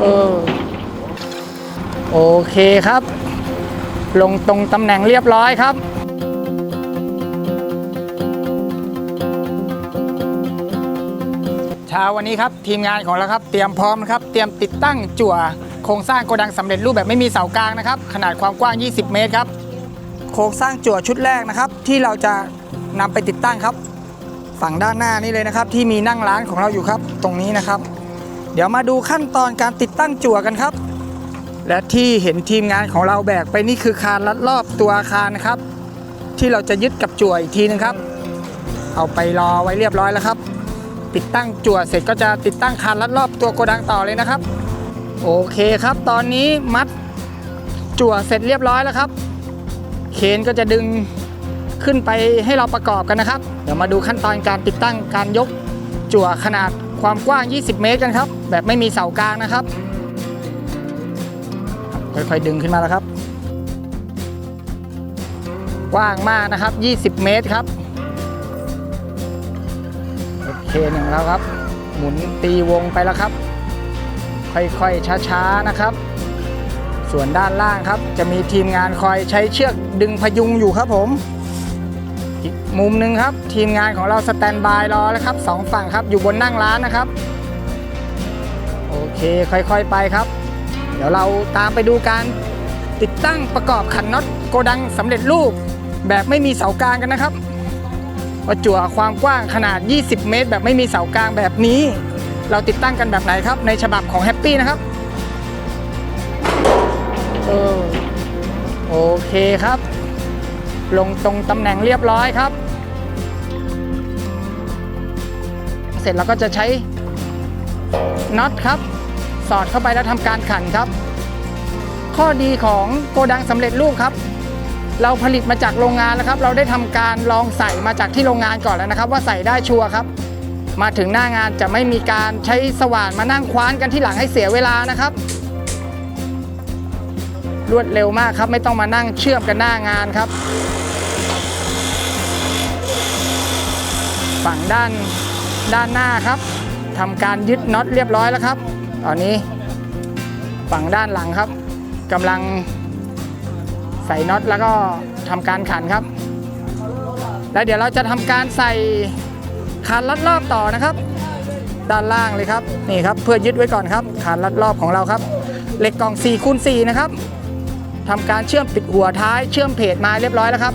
เออโอเคครับ ลงตรงตำแหน่งเรียบร้อยครับเช้าวันนี้ครับทีมงานของเราครับ เตรียมพร้อมนะครับ เตรียมติดตั้งจั่วโครงสร้างโกดังสำเร็จรูปแบบไม่มีเสากลางนะครับ ขนาดความกว้าง 20 เมตรครับ โครงสร้างจั่วชุดแรกนะครับ ที่เราจะนำไปติดตั้งครับ ฝั่งด้านหน้านี่เลยนะครับ ที่มีนั่งร้านของเราอยู่ครับ ตรงนี้นะครับ ดี๋ยวมาดูขั้นตอนการติดตั้งจั่วกันครับ และที่เห็นทีมงานของเราแบกไปนี่คือคานลัดรอบตัวอาคารนะครับ ที่เราจะยึดกับจั่วอีกทีนึงครับ เอาไปรอไว้เรียบร้อยแล้วครับ ติดตั้งจั่วเสร็จก็จะติดตั้งคานลัดรอบตัวโกดังต่อเลยนะครับ โอเคครับ ตอนนี้มัดจั่วเสร็จเรียบร้อยแล้วครับ เคนก็จะดึงขึ้นไปให้เราประกอบกันนะครับ เดี๋ยวมาดูขั้นตอนการติดตั้งการยกจั่วขนาด ความกว้าง 20 เมตรกันครับ แบบไม่มีเสากลางนะครับ ค่อยๆดึงขึ้นมาแล้วครับ กว้างมากนะครับ 20 เมตรครับ โอเคหนึ่งแล้วครับ หมุนตีวงไปแล้วครับ ค่อยๆช้าๆนะครับ ส่วนด้านล่างครับ จะมีทีมงานคอยใช้เชือกดึงพยุงอยู่ครับผม อีกมุมหนึ่งครับ ทีมงานของเราสแตนบายรอแล้วครับสองฝั่งครับอยู่บนนั่งร้านนะครับ โอเคค่อยๆไปครับ เดี๋ยวเราตามไปดูการติดตั้งประกอบขันน็อตโกดังสำเร็จรูป แบบไม่มีเสากลางกันนะครับว่าจั่วความกว้างขนาด 20 เมตร แบบไม่มีเสากลางแบบนี้ เราติดตั้งกันแบบไหนครับ ในฉบับของแฮปปี้นะครับเออโอเคครับ ลงตรงตำแหน่งเรียบร้อยครับ เสร็จแล้วก็จะใช้น็อตครับ สอดเข้าไปแล้วทำการขันครับ ข้อดีของโกดังสำเร็จรูปครับ เราผลิตมาจากโรงงานแล้วครับ เราได้ทำการลองใส่มาจากที่โรงงานก่อนแล้วนะครับ ว่าใส่ได้ชัวร์ครับ มาถึงหน้างานจะไม่มีการใช้สว่านมานั่งคว้านกันที่หลังให้เสียเวลานะครับรวดเร็วมากครับ ไม่ต้องมานั่งเชื่อมกันหน้างานครับ ฝั่งด้านด้านหน้าครับทำการยึดน็อตเรียบร้อยแล้วครับ ตอนนี้ฝั่งด้านหลังครับกำลังใส่น็อตแล้วก็ทำการขันครับ แล้วเดี๋ยวเราจะทำการใส่คานลัดรอบต่อนะครับ ด้านล่างเลยครับนี่ครับเพื่อยึดไว้ก่อนครับคานลัดรอบของเราครับเหล็กกล่อง4คูณ4นะครับทำการเชื่อมติดหัวท้ายเชื่อมเพจมาเรียบร้อยแล้วครับ